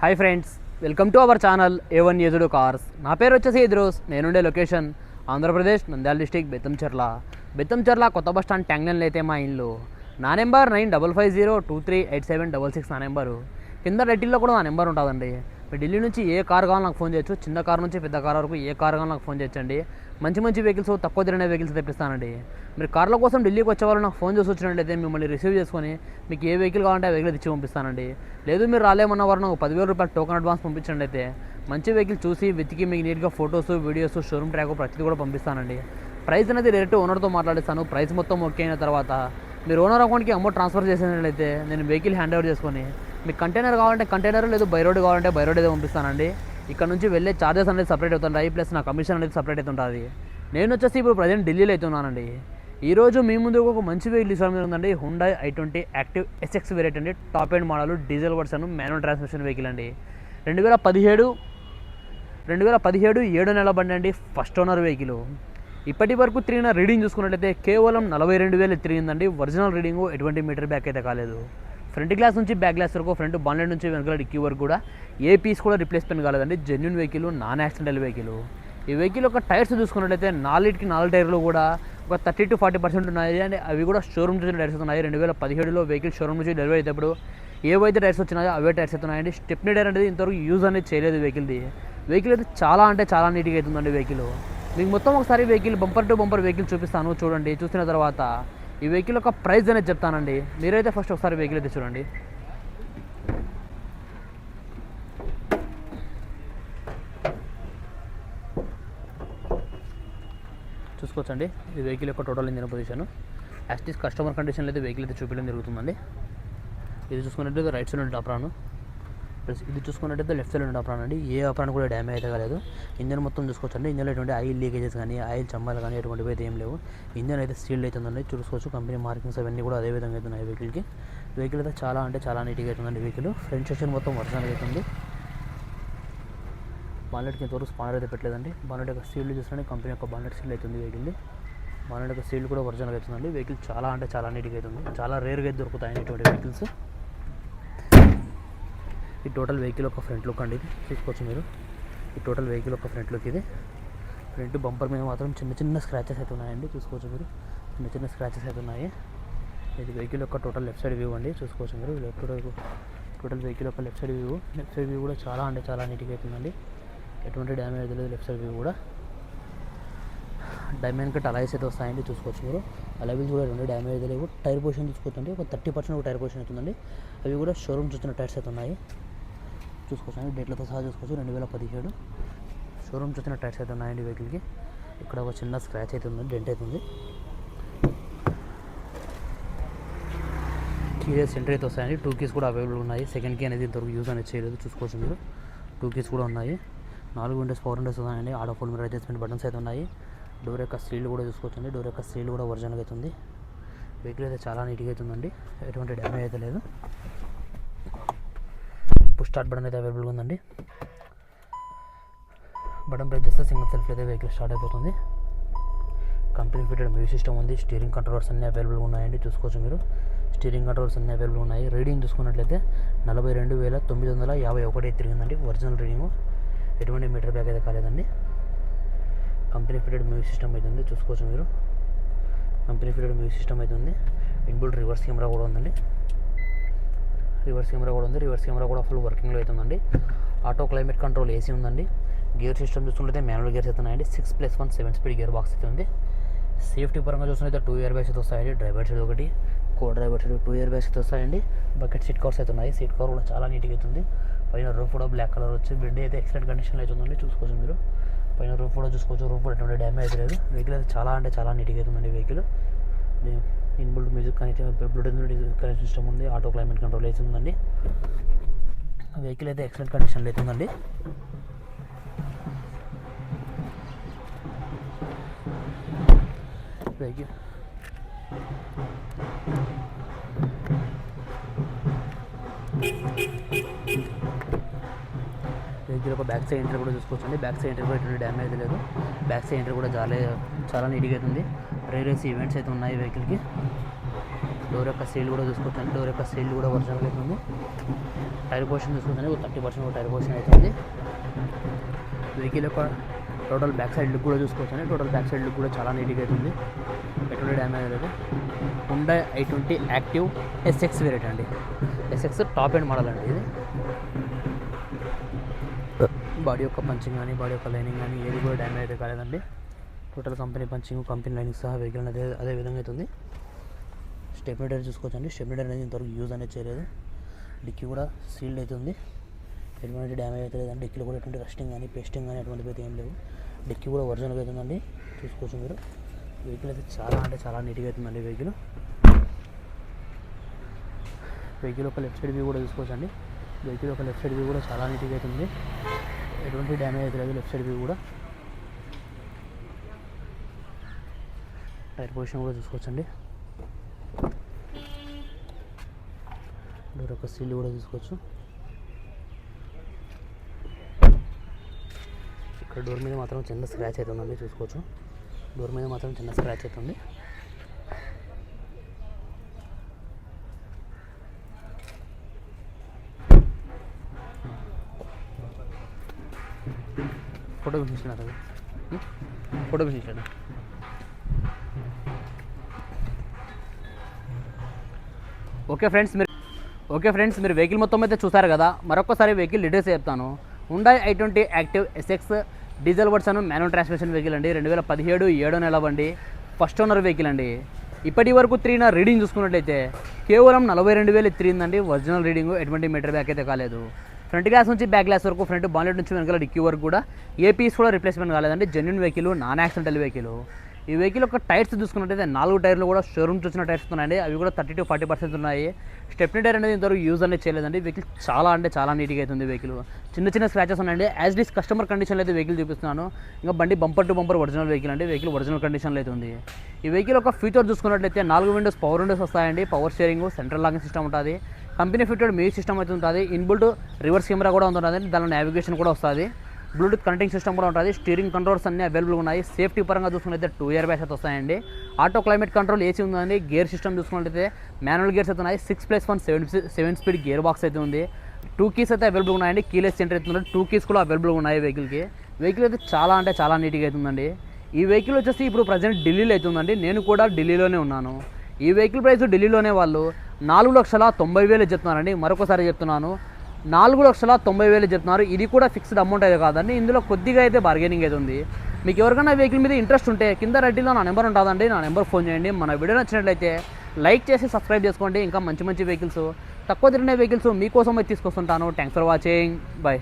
Hi friends welcome to our channel A one used cars నా పేరు వచ్చేసి ఇద్రోస్ నేనుండే లొకేషన్ ఆంధ్రప్రదేశ్ నంద్యాల డిస్టిక్ బెత్తంచెర్ల బెత్తంచెర్ల కొత్త బస్ స్టాండ్ ట్యాంగ్లైన్లో అయితే మా ఇల్లు. నా number nine double five zero two three eight seven double six నా నెంబరు. కింద రెడ్డిల్లో కూడా నా నెంబర్ ఉంటుందండి. ఢిల్లీ నుంచి ఏ కార్ కావాలో నాకు ఫోన్ చేయొచ్చు. చిన్న కార్ నుంచి పెద్ద కార్ వరకు ఏ కార్ కావాలో నాకు ఫోన్ చేయొచ్చండి. మంచి మంచి వెహికల్స్ తక్కువ తిరిగిన వెహికల్స్ తెప్పిస్తానండి. మీరు కార్ల కోసం ఢిల్లీకి వచ్చేవాళ్ళు నాకు ఫోన్ చేసి వచ్చినట్లయితే మిమ్మల్ని రిసీవ్ చేసుకొని మీకు ఏ వెహికల్ కావాలంటే ఆ వెహికల్ ఇచ్చి పంపిస్తానండి. లేదు మీరు రాలేమన్న వారు నాకు పదివేల రూపాయలు టోకన్ అడ్వాన్స్ పంపించండి అయితే మంచి వెహికల్ చూసి వెతికి మీకు నీట్గా ఫొటోస్ వీడియోస్ షోరూమ్ ట్రాక్ ప్రతిదీ కూడా పంపిస్తానండి. ప్రైస్ అనేది డైరెక్ట్ ఓనర్తో మాట్లాడిస్తాను ప్రైస్ మొత్తం ఓకే అయిన తర్వాత మీరు ఓనర్ అకౌంట్కి అమౌంట్ ట్రాన్స్ఫర్ చేసినట్లయితే నేను వెహికల్ హ్యాండ్ ఓవర్ చేసుకొని మీకు కంటైనర్ కావాలంటే కంటైనర్ లేదు బై రోడ్ కావాలంటే బై రోడ్ అయితే పంపిస్తానండి. ఇక్కడ నుంచి వెళ్ళే చార్జెస్ అనేది సపరేట్ అవుతుంటాయి. ప్లస్ నా కమిషన్ అనేది సపరేట్ అవుతుంటుంది. నేను వచ్చేసి ఇప్పుడు ప్రజెంట్ ఢిల్లీలో అవుతున్నానండి. ఈరోజు మీ ముందు ఒక మంచి వెహికల్ తీసుకోవడం ఉందండి Hyundai i twenty active SX variant అండి. Top end model diesel version manual transmission vehicle అండి. రెండు వేల పదిహేడు రెండు వేల పదిహేడు ఏడు నెల బండి అండి. ఫస్ట్ ఓనర్ వెహికల్ ఇప్పటి వరకు తిరిగిన రీడింగ్ చూసుకున్నట్లయితే కేవలం నలభై రెండు వేలు తిరిగిందండి. ఒరిజినల్ రీడింగ్ ఎటువంటి మీటర్ బ్యాక్ అయితే కాలేదు. ఫ్రంట్ గ్లాస్ నుంచి బ్యాక్ గ్లాస్ వరకు ఫ్రంట్ బాన్లెట్ నుంచి వెనకాల డిక్కీ వరకు కూడా ఏ పీస్ కూడా రిప్లేస్మెంట్ కాలేదండి. Genuine vehicle non accidental vehicle ఈ వెహికల్ యొక్క టైర్స్ చూసుకున్నట్లయితే నాలుగుకి నాలుగు టైర్లు కూడా ఒక థర్టీ టు ఫార్టీ పర్సెంట్ ఉన్నాయి. అండ్ అవి కూడా షోరూమ్ నుంచి టైర్స్ ఉన్నాయి రెండు వేల పదిహేడులో వెహికల్ షోరూమ్ నుంచి డెలివరీ అయినప్పుడు ఏవైతే టైర్స్ వచ్చినాయో అవే టైర్స్ అవుతున్నాయండి స్టెప్నీ టైర్ అనేది ఇంతవరకు యూజ్ అనేది చేయలేదు వెహికల్ది వెహికల్ అయితే చాలా అంటే చాలా నీట్గా అవుతుందండి వెహికల్ మీకు మొత్తం ఒకసారి vehicle bumper to bumper vehicle చూపిస్తాను. చూడండి చూసిన తర్వాత ఈ వెహికల్ యొక్క ప్రైస్ అనేది చెప్తానండి. మీరైతే ఫస్ట్ ఒకసారి వెహికల్ అయితే చూడండి. చూసుకోవచ్చండి. ఈ వెహికల్ యొక్క total engine position as it is customer కండిషన్లో అయితే వెహికల్ అయితే చూపించడం జరుగుతుందండి. ఇది చూసుకున్నట్లయితే రైట్ సైడ్ టాప్ రాను. ప్లస్ ఇది చూసుకున్నట్టయితే లెఫ్ట్ సైడ్ ఉండే అప్రాన్ అండి. ఏ అప్రాన్ కూడా డ్యామేజ్ అయితే కాలేదు. ఇంజన్ మొత్తం చూసుకోవచ్చండి. ఇంజన్లో ఎటువంటి ఆయిల్ లీకేజెస్ కానీ ఆయిల్ చమ్మాలు కానీ ఎటువంటివి అయితే ఏం లేవు. ఇంజన్ అయితే స్టీల్ అవుతుందండి చూసుకోవచ్చు. కంపెనీ మార్కింగ్స్ అవన్నీ కూడా అదే విధంగా అవుతున్నాయి వెహికల్కి. వెహికల్ అయితే చాలా అంటే చాలా నీట్గా అవుతుందండి వెహికల్. ఫ్రంట్ సెక్షన్ మొత్తం వర్షాలు అవుతుంది బాలెట్కి ఇంతవరకు స్పానర్ అయితే పెట్టలేదండి. బాలెట్ యొక్క సీల్డ్ చూస్తుంటే కంపెనీ యొక్క బాలెట్ సీల్ అవుతుంది వెహికల్ది. బాలెట్ యొక్క సీల్డ్ కూడా ఒరిజినల్ అవుతుందండి వెహికల్ చాలా అంటే చాలా నీట్గా అవుతుంది చాలా రేర్గా అయితే దొరుకుతాయి అనేటువంటి వెహికల్స్. ఈ టోటల్ వెహికల్ ఒక ఫ్రంట్ లుక్ అండి ఇది. చూసుకోవచ్చు మీరు. ఈ టోటల్ వెహికల్ ఒక ఫ్రంట్ లుక్ ఇది. ఫ్రంట్ బంపర్ మీద మాత్రం చిన్న చిన్న స్క్రాచెస్ అయితే ఉన్నాయండి. చూసుకోవచ్చు మీరు. చిన్న చిన్న స్క్రాచెస్ అయితే ఉన్నాయి. ఇది వెహికల్ యొక్క టోటల్ లెఫ్ట్ సైడ్ వ్యూ అండి. చూసుకోవచ్చు మీరు. లెఫ్ట్ టోటల్ వెహికల్ యొక్క left side view. Left side view కూడా చాలా అంటే చాలా నీట్గా అవుతుందండి ఎటువంటి డ్యామేజ్ లేదు లెఫ్ట్ సైడ్ వ్యూ కూడా. డైమండ్ కట్ అలైస్ అయితే వస్తాయండి. చూసుకోవచ్చు మీరు. అలైవిల్స్ కూడా రెండు డ్యామేజ్ లేవు. టైర్ పొజిషన్ చూసుకోవచ్చండి. ఒక థర్టీ పర్సెంట్ ఒక టైర్ పొజిషన్ అవుతుందండి అవి కూడా షోరూమ్ చూస్తున్న టైర్స్ అయితే ఉన్నాయి. చూసుకోవచ్చు. అండి డేట్లతో సహా చూసుకోవచ్చు. రెండు వేల పదిహేడు. షోరూమ్ చూసిన టైర్స్ అయితే ఉన్నాయండి వెహికల్కి. ఇక్కడ ఒక చిన్న స్క్రాచ్ అయితే ఉంది. డెంట్ అవుతుంది కీస్ సెంటర్ అయితే వస్తాయండి. టూ కీస్ కూడా అవైలబుల్ ఉన్నాయి. సెకండ్ కీ అనేది ఇంతవరకు యూజ్ అనేది చేయలేదు. చూసుకోవచ్చు మీరు. టూ కీస్ కూడా ఉన్నాయి. నాలుగు విండోస్ ఫోర్ విండోస్ ఉన్నాయండి. ఆడో ఫోన్ మీద అడ్జస్ట్మెంట్ బటన్స్ అయితే ఉన్నాయి. డోర్ యొక్క సీల్ కూడా చూసుకోవచ్చండి డోర్ యొక్క సీల్ కూడా ఒరిజినల్గా అవుతుంది వెహికల్ అయితే చాలా నీట్గా అవుతుందండి ఎటువంటి డ్యామేజ్ అయితే లేదు. స్టార్ట్ బటన్ అయితే అవైలబుల్గా ఉందండి. బటన్ ప్రెస్ చేస్తే సింగిల్ సెల్ఫ్ అయితే వెహికల్ స్టార్ట్ అయిపోతుంది. కంపెనీ ఫిటెడ్ మ్యూజిక్ సిస్టమ్ ఉంది. స్టీరింగ్ కంట్రోల్స్ అన్నీ అవైలబుల్గా ఉన్నాయండి. చూసుకోవచ్చు మీరు. స్టీరింగ్ కంట్రోల్స్ అన్నీ అవైలబుల్ ఉన్నాయి. రీడింగ్ చూసుకున్నట్లయితే నలభై రెండు వేల తొమ్మిది వందల యాభై ఒకటి తిరిగిందండి ఒరిజినల్ రీడింగ్. ఎటువంటి మీటర్ బ్యాక్ అయితే కాలేదండి. కంపెనీ ఫిటెడ్ మ్యూజిక్ సిస్టమ్ అవుతుంది చూసుకోవచ్చు మీరు. కంపెనీ ఫిటెడ్ మ్యూజిక్ సిస్టమ్ అవుతుంది ఇన్బుల్ రివర్స్ కెమెరా కూడా ఉందండి. రివర్స్ కెమెరా కూడా ఉంది. రివర్స్ కెమెరా కూడా ఫుల్ వర్కింగ్లో అవుతుందండి ఆటో క్లైమేట్ కంట్రోల్ ఏసీ ఉందండి. గేర్ సిస్టమ్ చూసుకుంటే మాన్యువల్ గేర్స్ అయితే six plus one seven speed gear box అయితే ఉంది. సేఫ్టీ పరంగా చూసుకుంటే టూ ఇయర్ బ్యాగ్స్ అయితే వస్తాయండి. డ్రైవర్ సైడ్ ఒకటి co driver side two airbags అయితే వస్తాయండి. బకెట్ సీట్ కవర్స్ అయితే ఉన్నాయి. సీట్ కవర్ కూడా చాలా నీట్గా అవుతుంది పైన రూఫ్ కూడా బ్లాక్ కలర్ వచ్చి బిడ్డ అయితే ఎక్సలెంట్ కండిషన్లో అవుతుందండి చూసుకోవచ్చు మీరు. పైన రూఫ్ కూడా చూసుకోవచ్చు. రూఫ్ కూడా ఎటువంటి డ్యామేజ్ లేదు. వెహికల్ అయితే చాలా అంటే చాలా నీట్గా అవుతుందండి vehicle. Inbuilt music connect bluetooth connect system ఉంది ఆటో క్లైమేట్ కంట్రోల్ అయితే ఉందండి. వెహికల్ అయితే ఎక్సలెంట్ కండిషన్లో అయితే ఉందండి. వెహికల్ వెహికల్ ఒక బ్యాక్ సైడ్ ఎంటర్ కూడా చూసుకోవచ్చండి. బ్యాక్ సైడ్ ఎంట్రీ కూడా ఎటువంటి డ్యామేజ్ లేదు. బ్యాక్ సైడ్ ఎంటర్ కూడా చాలా చాలా నీట్గా అవుతుంది రేరేస్ ఈవెంట్స్ అయితే ఉన్నాయి వెహికల్కి. డోర్ యొక్క సీల్ కూడా చూసుకోవచ్చండి డోర్ యొక్క సీల్ కూడా ఒరిజినల్ అవుతుంది టైర్ పోర్షన్ చూసుకుంటే ఒక థర్టీ పర్సెంట్ టైర్ పోర్షన్ అవుతుంది వెహికల్ యొక్క టోటల్ బ్యాక్ సైడ్ లుక్ కూడా చూసుకోవచ్చు టోటల్ బ్యాక్ సైడ్ లుక్ కూడా చాలా నీట్గా అవుతుంది ఎటువంటి డ్యామేజ్ లేదు Hyundai i twenty active SX variant అండి. ఎస్ఎక్స్ టాప్ ఎండ్ మోడల్ అండి ఇది. బాడీ యొక్క పంచింగ్ కానీ బాడీ యొక్క లైనింగ్ కానీ ఏది కూడా డ్యామేజ్ అయితే కాలేదండి. Total company punching company lining సహా వెహికల్ అదే అదే విధంగా అవుతుంది. స్టెబిలిటర్ చూసుకోవచ్చండి. స్టెబిలిటర్ అనేది ఇంతవరకు యూజ్ అనేది చేయలేదు. డిక్కీ కూడా సీల్డ్ అవుతుంది. ఎటువంటి డ్యామేజ్ అయితే లేదండి. డిక్కీలో కూడా ఎటువంటి రస్టింగ్ కానీ పేస్టింగ్ కానీ ఎటువంటివి అయితే ఏం లేవు. డిక్కీ కూడా ఒరిజినల్గా అవుతుందండి. చూసుకోవచ్చు మీరు. వెహికల్ అయితే చాలా అంటే చాలా నీట్గా అవుతుందండి వెహికల్ వెహికల్ ఒక లెఫ్ట్ సైడ్ వ్యూ కూడా చూసుకోవచ్చండి. వెహికల్ ఒక లెఫ్ట్ సైడ్ వ్యూ కూడా చాలా నీట్గా అవుతుంది. ఎటువంటి డ్యామేజ్ అయితే లేదు. లెఫ్ట్ సైడ్ వ్యూ కూడా. టైర్ పొజిషన్ కూడా చూసుకోవచ్చండి. డోర్ యొక్క సీల్ కూడా చూసుకోవచ్చు. ఇక్కడ డోర్ మీద మాత్రం చిన్న స్క్రాచ్ అవుతుందండి చూసుకోవచ్చు. డోర్ మీద మాత్రం చిన్న స్క్రాచ్ అవుతుంది ఫోటో పిలిచినారు ఫోటో పిలిచాడు ఓకే ఫ్రెండ్స్ మీరు ఓకే ఫ్రెండ్స్ మీరు వెహికల్ మొత్తం అయితే చూసారు కదా. మరొకసారి వెహికల్ డీటెయిల్స్ చెప్తాను. Hyundai I twenty active SX diesel version manual transmission vehicle అండి. రెండు వేల పదిహేడు ఏడో నెల బండి ఫస్ట్ ఓనర్ వెహికల్ అండి. ఇప్పటి వరకు త్రీన రీడింగ్ చూసుకున్నట్లయితే కేవలం నలభై రెండు వేలు తిరిగిందండి. ఒరిజినల్ రీడింగ్ ఎటువంటి మీటర్ బ్యాక్ అయితే కాలేదు. ఫ్రంట్ గ్లాస్ నుంచి బ్యాక్ గ్లాస్ వరకు ఫ్రంట్ బాన్లెట్ నుంచి వెనకాల డిక్కీ వరకు కూడా ఏ పీస్ కూడా రిప్లేస్మెంట్ కాలేదండి. Genuine vehicle non accidental vehicle ఈ వెహికల్ యొక్క టైర్స్ చూసుకున్నట్టయితే నాలుగు టైర్లు కూడా షోరూమ్ చూసిన టైర్స్ ఉన్నాయండి. అవి కూడా థర్టీ టు ఫార్టీ పర్సెంట్ ఉన్నాయి. స్టెప్నీ టైర్ అనేది ఇంతవరకు యూజ్ అనేది చేయలేదండి. వెహికల్ చాలా అంటే చాలా నీట్గా అవుతుంది వెహికల్. చిన్న చిన్న స్క్రాచెస్ ఉన్నాయండి. యాజ్ డిస్ కస్టమర్ కండిషన్లో అయితే వెహికల్ చూపిస్తున్నాను. ఇంకా బండి bumper to bumper original vehicle అండి. వెహికల్ ఒరిజినల్ కండిషన్లో అయితే ఉంది. ఈ వెహికల్ ఒక ఫీచర్ చూసుకున్నట్లయితే నాలుగు విండోస్ పవర్ విండోస్ వస్తాయండి. Power steering central locking system ఉంటుంది. కంపెనీ ఫిట్టెడ్ మ్యూజిక్ సిస్టమ్ అయితే ఉంటుంది. ఇన్బుల్ట్ రివర్స్ కెమెరా కూడా ఉంటుంది దానిలో నావిగేషన్ కూడా వస్తుంది. బ్లూటూత్ కనెక్టింగ్ సిస్టమ్ కూడా ఉంటుంది. స్టీరింగ్ కంట్రోల్స్ అన్ని అవైలబుల్ ఉన్నాయి. సేఫ్టీ పరంగా చూసుకున్నట్లయితే టూ ఇయర్ బ్యాగ్స్ అయితే వస్తాయండి. ఆటో క్లైమేట్ కంట్రోల్ ఏసీ ఉందండి. గేర్ సిస్టమ్ చూసుకున్నట్లయితే మాన్యువల్ గేర్స్ అయితే ఉన్నాయి. Six plus one seven seven speed gear box అయితే ఉంది. టూ కీస్ అయితే అవైలబుల్ ఉన్నాయండి. కీలెస్ సెంటర్ అయితే టూ కీస్ కూడా అవైలబుల్ ఉన్నాయి వెహికల్కి వెహికల్ అయితే చాలా అంటే చాలా నీట్గా అవుతుందండి ఈ వెహికల్ వచ్చేసి ఇప్పుడు ప్రజెంట్ ఢిల్లీలో అవుతుందండి నేను కూడా ఢిల్లీలోనే ఉన్నాను. ఈ వెహికల్ ప్రైస్ ఢిల్లీలోనే వాళ్ళు నాలుగు లక్షల తొంభై వేలు చెప్తున్నారండి. మరొకసారి చెప్తున్నాను. నాలుగు లక్షల తొంభై వేలు చెప్తున్నారు. ఇది కూడా ఫిక్స్డ్ అమౌంట్ అయితే కాదండి. ఇందులో కొద్దిగా అయితే బార్గెనింగ్ అయితే ఉంది. మీకు ఎవరికైనా వెహికల్ మీద ఇంట్రెస్ట్ ఉంటే కింద రెడ్డిలో నా నెంబర్ ఉంటుందండి. నా నెంబర్ ఫోన్ చేయండి. మన వీడియో నచ్చినట్లయితే లైక్ చేసి సబ్స్క్రైబ్ చేసుకోండి. ఇంకా మంచి మంచి వెహికల్స్ తక్కువ తిరిగిన వెహికల్స్ మీకోసం అయితే తీసుకొస్తుంటాను. Thanks for watching bye